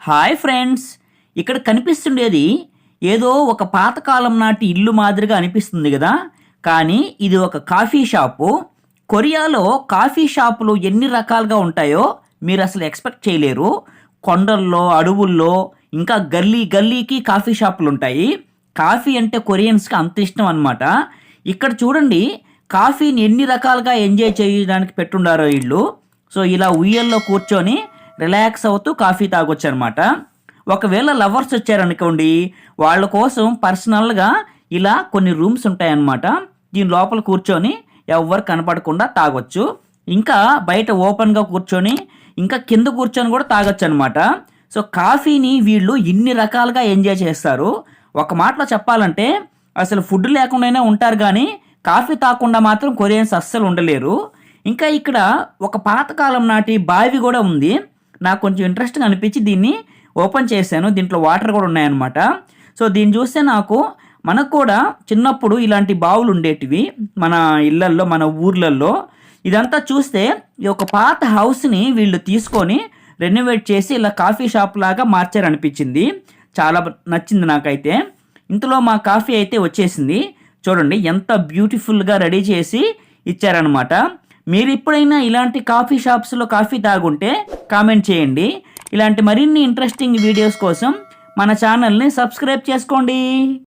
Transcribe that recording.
Hi friends ఇక్కడ కనిపిస్తుండేది ఏదో ఒక పాతకాలం నాటి ఇల్లు మాదిరిగా అనిపిస్తుంది కదా. కానీ ఇది ఒక కాఫీ షాపు. కొరియాలో కాఫీ షాపులు ఎన్ని రకాలుగా ఉంటాయో మీరు అసలు ఎక్స్పెక్ట్ చేయలేరు. కొండల్లో అడవుల్లో ఇంకా గల్లీ గల్లీకి కాఫీ షాపులు ఉంటాయి. కాఫీ అంటే కొరియన్స్కి అంత ఇష్టం అనమాట ఇక్కడ చూడండి కాఫీని ఎన్ని రకాలుగా ఎంజాయ్ చేయడానికి పెట్టుండారో వీళ్ళు. సో ఇలా ఉయ్యల్లో కూర్చొని రిలాక్స్ అవుతూ కాఫీ తాగొచ్చు అనమాట ఒకవేళ లవర్స్ వచ్చారనుకోండి వాళ్ళ కోసం పర్సనల్గా ఇలా కొన్ని రూమ్స్ ఉంటాయన్నమాట. దీని లోపల కూర్చొని ఎవ్వరు కనపడకుండా తాగొచ్చు. ఇంకా బయట ఓపెన్గా కూర్చొని ఇంకా కింద కూర్చొని కూడా తాగొచ్చు అనమాట సో కాఫీని వీళ్ళు ఇన్ని రకాలుగా ఎంజాయ్ చేస్తారు. ఒక మాటలో చెప్పాలంటే అసలు ఫుడ్ లేకుండానే ఉంటారు కానీ కాఫీ తాగకుండా మాత్రం కొరియన్స్ అస్సలు ఉండలేరు. ఇంకా ఇక్కడ ఒక పాతకాలం నాటి బావి కూడా ఉంది. నాకు కొంచెం ఇంట్రెస్ట్గా అనిపించి దీన్ని ఓపెన్ చేశాను. దీంట్లో వాటర్ కూడా ఉన్నాయన్నమాట. సో దీన్ని చూస్తే నాకు మనకు కూడా చిన్నప్పుడు ఇలాంటి బావులు ఉండేటివి మన ఇళ్ళల్లో మన ఊర్లల్లో. ఇదంతా చూస్తే ఈ ఒక పాత హౌస్ని వీళ్ళు తీసుకొని రెనోవేట్ చేసి ఇలా కాఫీ షాప్ లాగా మార్చారనిపించింది. చాలా నచ్చింది నాకైతే. ఇంతలో మా కాఫీ అయితే వచ్చేసింది. చూడండి ఎంత బ్యూటిఫుల్గా రెడీ చేసి ఇచ్చారనమాట మీరు ఎప్పుడైనా ఇలాంటి కాఫీ షాప్స్లో కాఫీ తాగుంటే కామెంట్ చేయండి. ఇలాంటి మరిన్ని ఇంట్రెస్టింగ్ వీడియోస్ కోసం మన ఛానల్ని సబ్స్క్రైబ్ చేసుకోండి.